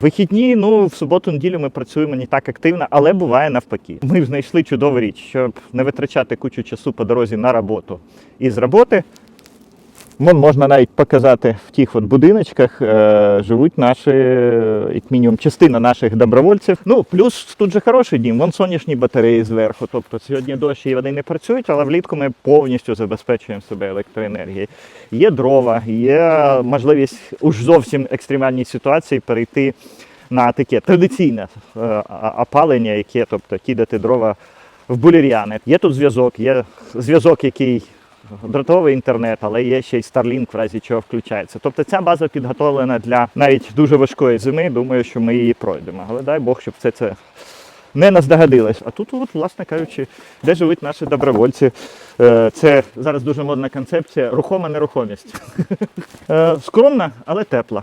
Вихідні, ну в суботу-неділю ми працюємо не так активно, але буває навпаки. Ми знайшли чудову річ, щоб не витрачати кучу часу по дорозі на роботу. І з роботи можна навіть показати в тих от будиночках е, живуть наші, е, як мінімум, частина наших добровольців. Ну, плюс тут же хороший дім, вон сонячні батареї зверху. Тобто сьогодні дощ і вони не працюють, але влітку ми повністю забезпечуємо себе електроенергією. Є дрова, є можливість уж зовсім екстремальній ситуації перейти на таке традиційне е, опалення, яке, тобто кидати дрова в булір'яни. Є тут зв'язок, є зв'язок, який дротовий інтернет, але є ще й Starlink, в разі чого включається. Тобто ця база підготовлена для навіть дуже важкої зими. Думаю, що ми її пройдемо. Але дай Бог, щоб це, це не наздогадилось. А тут, от, власне кажучи, де живуть наші добровольці. Е, Це зараз дуже модна концепція рухома нерухомість. Е, Скромна, але тепла.